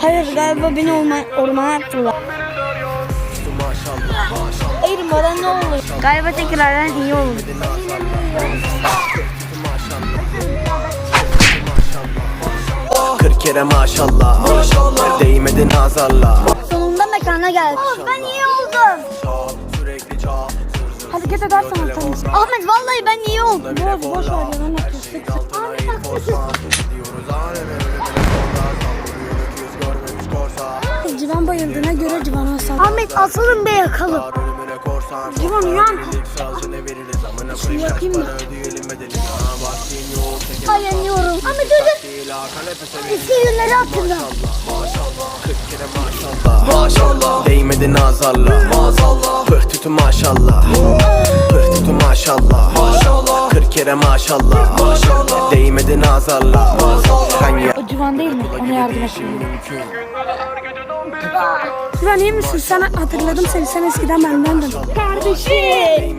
Hayır galiba beni orman, ormana attılar. Hayır bana ne olur? Galiba tekrardan iyi olur. Kırk kere maşallah Maşallah Değmedi nazarla Sonunda mekana geldik. ben iyi oldum. Hareket edersen atarım. Ahmet vallahi ben iyi oldum. Boş boş ver ya ben atıyorsun. Ahmet haklısın bayıldığına göre Civan'a sal. Ahmet asalım be yakalım. Civan uyan. Salça ne veririz amına Şunu yapayım mı? Dayanıyorum. Ahmet Efes'e Eski günleri hatırla. Maşallah Maşallah Değmedi nazarla Maazallah Pıh tütü maşallah Pıh tütü maşallah Maşallah Kırk kere maşallah Maşallah Değmedi nazarla ya O Civan değil mi? Ona yardım et. Civan iyi misin? Sana hatırladım seni. Sen eskiden bendendin. Kardeşim.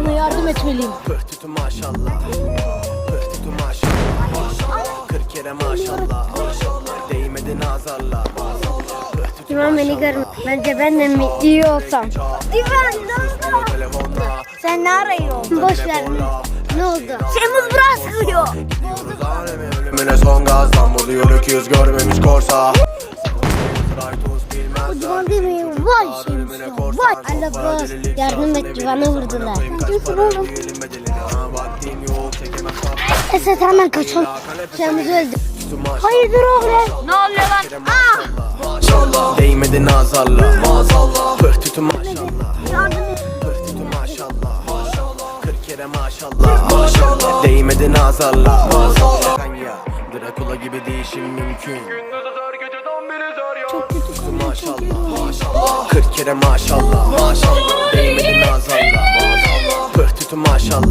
Ona yardım etmeliyim. Maşallah Kırk kere maşallah Maşallah Değmedi nazarla Civan beni görmüyor. Bence ben de mi iyi olsam. Civan ne oldu? Sen ne arıyorsun? Boş ver. Ne oldu? Şemuz bırakıyor. Gidiyoruz aleme ölümüne son gazdan Buluyor öküz görmemiş korsa O Civan değil mi? Vay ya. Vay. Allah boz. Yardım et Civan'ı vurdular. Kaçıyorsun oğlum. Esat hemen kaçalım. Şemuz öldü. Hayırdır oğlum? Ne oluyor lan? Aa! Maşallah Değmedi nazarla Maazallah Pıh tütü maşallah Yardım et. Maşallah Maşallah kere maşallah Maşallah Değmedi nazarla ya Drakula gibi değişim mümkün. Maşallah. Maşallah Kırk kere maşallah. Maşallah. Değmedi nazarla Maazallah Pıh tütü maşallah